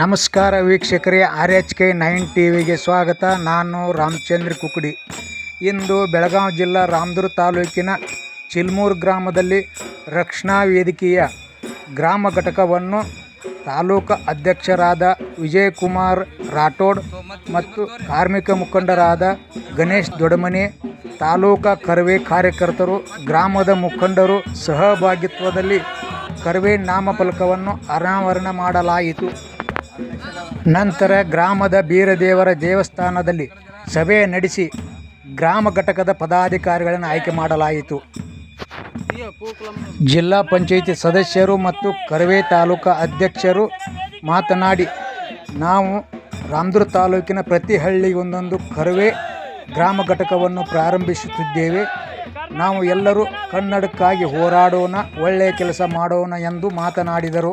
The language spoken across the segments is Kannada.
ನಮಸ್ಕಾರ ವೀಕ್ಷಕರೇ R H K nine T ವಿಗೆ ಸ್ವಾಗತ. ನಾನು ರಾಮಚಂದ್ರ ಕುಕುಡಿ. ಇಂದು ಬೆಳಗಾವಿ ಜಿಲ್ಲಾ ರಾಮದುರ್ಗ ತಾಲೂಕಿನ ಚಿಲ್ಮೂರು ಗ್ರಾಮದಲ್ಲಿ ರಕ್ಷಣಾ ವೇದಿಕೆಯ ಗ್ರಾಮ ಘಟಕವನ್ನು ತಾಲೂಕು ಅಧ್ಯಕ್ಷರಾದ ವಿಜಯಕುಮಾರ್ ರಾಠೋಡ್ ಮತ್ತು ಕಾರ್ಮಿಕ ಮುಖಂಡರಾದ ಗಣೇಶ್ ದೊಡಮನೆ, ತಾಲೂಕಾ ಕರ್ವೆ ಕಾರ್ಯಕರ್ತರು, ಗ್ರಾಮದ ಮುಖಂಡರು ಸಹಭಾಗಿತ್ವದಲ್ಲಿ ಕರ್ವೆ ನಾಮಫಲಕವನ್ನು ಅನಾವರಣ ಮಾಡಲಾಯಿತು. ನಂತರ ಗ್ರಾಮದ ಬೀರದೇವರ ದೇವಸ್ಥಾನದಲ್ಲಿ ಸಭೆ ನಡೆಸಿ ಗ್ರಾಮ ಘಟಕದ ಪದಾಧಿಕಾರಿಗಳನ್ನು ಆಯ್ಕೆ ಮಾಡಲಾಯಿತು. ಜಿಲ್ಲಾ ಪಂಚಾಯಿತಿ ಸದಸ್ಯರು ಮತ್ತು ಕರವೇ ತಾಲೂಕಾ ಅಧ್ಯಕ್ಷರು ಮಾತನಾಡಿ, ನಾವು ರಾಮದುರ್ಗ ತಾಲೂಕಿನ ಪ್ರತಿ ಹಳ್ಳಿಗೊಂದೊಂದು ಕರವೇ ಗ್ರಾಮ ಘಟಕವನ್ನು ಪ್ರಾರಂಭಿಸುತ್ತಿದ್ದೇವೆ. ನಾವು ಎಲ್ಲರೂ ಕನ್ನಡಕ್ಕಾಗಿ ಹೋರಾಡೋಣ, ಒಳ್ಳೆಯ ಕೆಲಸ ಮಾಡೋಣ ಎಂದು ಮಾತನಾಡಿದರು.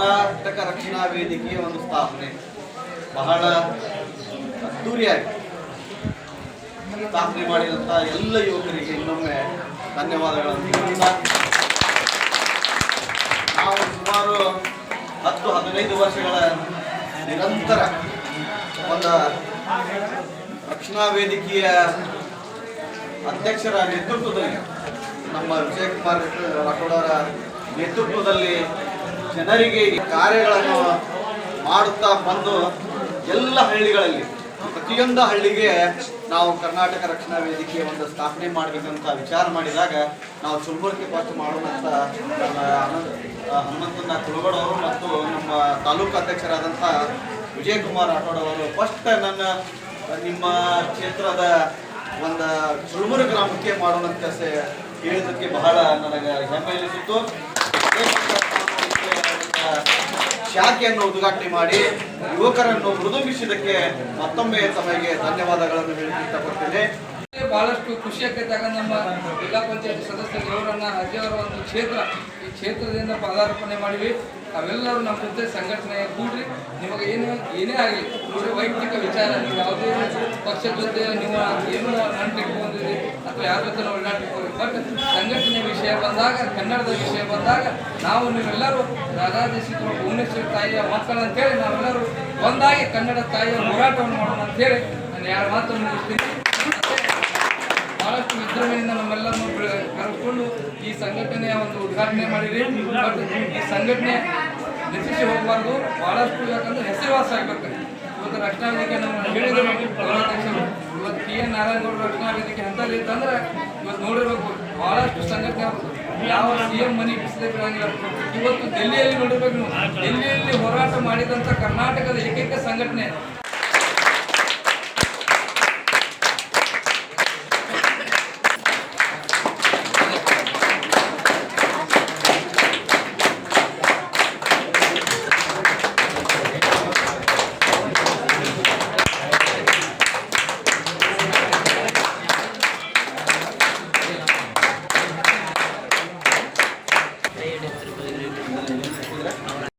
ಕರ್ನಾಟಕ ರಕ್ಷಣಾ ವೇದಿಕೆಯ ಒಂದು ಸ್ಥಾಪನೆ. ಬಹಳ ಅದ್ದೂರಿಯಾಗಿ ಸ್ಥಾಪನೆ ಮಾಡಿದಂಥ ಎಲ್ಲ ಯುವಕರಿಗೆ ಇನ್ನೊಮ್ಮೆ ಧನ್ಯವಾದಗಳನ್ನು ನಾವು ಸುಮಾರು ಹತ್ತು, ಹದಿನೈದು ವರ್ಷಗಳ ನಿರಂತರ ಒಂದು ರಕ್ಷಣಾ ವೇದಿಕೆಯ ಅಧ್ಯಕ್ಷರ ನೇತೃತ್ವದಲ್ಲಿ ನಮ್ಮ ವಿಜಯಕುಮಾರ್ ರಾಠೋಡ್ ಅವರ ನೇತೃತ್ವದಲ್ಲಿ ಜನರಿಗೆ ಕಾರ್ಯಗಳನ್ನು ಮಾಡುತ್ತಾ ಬಂದು ಎಲ್ಲ ಹಳ್ಳಿಗಳಲ್ಲಿ ಪ್ರತಿಯೊಂದು ಹಳ್ಳಿಗೆ ನಾವು ಕರ್ನಾಟಕ ರಕ್ಷಣಾ ವೇದಿಕೆಯ ಒಂದು ಸ್ಥಾಪನೆ ಮಾಡಬೇಕಂತ ವಿಚಾರ ಮಾಡಿದಾಗ ನಾವು ಚುಲ್ಬುರ್ಗಿ ಆನಂದ್ ಆ, ಹನುಮಂತನ ಕುಲಗಡ ಅವರು ಮತ್ತು ನಮ್ಮ ತಾಲೂಕು ಅಧ್ಯಕ್ಷರಾದಂಥ ವಿಜಯಕುಮಾರ್ ರಾಠೋಡ್ ಅವರು ಫಸ್ಟ್ ನನ್ನ ನಿಮ್ಮ ಕ್ಷೇತ್ರದ ಒಂದು ಚುಳುಮುರು ಗ್ರಾಮಕ್ಕೆ ಸೆ- ಹೇಳಿದ್ದಕ್ಕೆ ಬಹಳ ನನಗೆ ಹೆಮ್ಮೆ ಅನಿಸಿತು ಅದೇ ಶಾಖೆಯನ್ನು ಉದ್ಘಾಟನೆ ಮಾಡಿ ಯುವಕರನ್ನು ಮೃದುಂಬಿಸಿದ್ದಕ್ಕೆ ಮತ್ತೊಮ್ಮೆ ತಮಗೆ ಧನ್ಯವಾದಗಳನ್ನು ಹೇಳಿ ಇಷ್ಟಪಡ್ತೇನೆ. ಬಹಳಷ್ಟು ಖುಷಿ ಆಕೈತಾಗ ನಮ್ಮ ಜಿಲ್ಲಾ ಪಂಚಾಯತ್ ಸದಸ್ಯರು ಇವರನ್ನ ಅಜ್ಜಿಯವರ ಒಂದು ಕ್ಷೇತ್ರ, ಈ ಕ್ಷೇತ್ರದಿಂದ ಪದಾರ್ಪಣೆ ಮಾಡಿವಿ ತಾವೆಲ್ಲರೂ ನಮ್ಮ ಜೊತೆ ಸಂಘಟನೆ ಕೂಡ್ರಿ. ನಿಮಗೆ ಏನು ಏನೇ ಆಗಲಿ ನೋಡಿ ವೈಯಕ್ತಿಕ ವಿಚಾರ, ನೀವು ಯಾವುದೇ ಪಕ್ಷದ ಜೊತೆ ನೀವು ಏನು ನಂಟಿಟ್ಕೊಂಡಿರಿ ಅಥವಾ ಯಾರ ಜೊತೆ ಒಳ್ಳಾಟಿಟ್ಕೊಳ್ಳಿ ಬಟ್ ಸಂಘಟನೆ ವಿಷಯ ಬಂದಾಗ, ಕನ್ನಡದ ವಿಷಯ ಬಂದಾಗ ನಾವು ನೀವೆಲ್ಲರೂ ರಾಧಾದೇಶಿಕರು ಭುವನೇಶ್ವರಿ ತಾಯಿಯ ಮಕ್ಕಳು ಅಂತೇಳಿ ನಾವೆಲ್ಲರೂ ಒಂದಾಗಿ ಕನ್ನಡ ತಾಯಿಯ ಹೋರಾಟವನ್ನು ಮಾಡೋಣ ಅಂತೇಳಿ ನಾನು ಯಾರು ಮಾತನ್ನು ಮುಗಿಸ್ತೀನಿ. ಬಹಳಷ್ಟು ವಿಜೃಂಭಣೆಯಿಂದ ನಮ್ಮೆಲ್ಲರನ್ನು ಕರೆಸ್ಕೊಂಡು ಈ ಸಂಘಟನೆಯ ಒಂದು ಉದ್ಘಾಟನೆ ಮಾಡಿರಿ. ಈ ಸಂಘಟನೆ ನಶಿಸಿ ಹೋಗಬಾರ್ದು. ಬಹಳಷ್ಟು ಯಾಕಂದ್ರೆ ಹೆಸರುವಾಸ ಆಗ್ಬೇಕು ಇವತ್ತು ರಕ್ಷಣಾ ವೇದಿಕೆ ನಮ್ಮ ಹೇಳಿದ್ರು ಗೌರವಾಧ್ಯಕ್ಷರು. ಇವತ್ತು ಕೆ. ಎನ್. ನಾರಾಯಣಗೌಡ ರಕ್ಷಣಾ ವೇದಿಕೆ ಅಂತಲ್ಲಿ ಇತ್ತಂದ್ರೆ ಇವತ್ತು ನೋಡಿರ್ಬೇಕು. ಬಹಳಷ್ಟು ಸಂಘಟನೆ. ಯಾವ ಸಿ ಎಂ ಮನಿ ಇವತ್ತು ಡೆಲ್ಲಿಯಲ್ಲಿ ನೋಡಿರ್ಬೇಕು ನೀವು. ಡೆಲ್ಲಿಯಲ್ಲಿ ಹೋರಾಟ ಮಾಡಿದಂಥ ಕರ್ನಾಟಕದ ಏಕೈಕ ಸಂಘಟನೆ ಕೈ ಹಿಡಿಯುತ್ತಿರ್ಬೋದು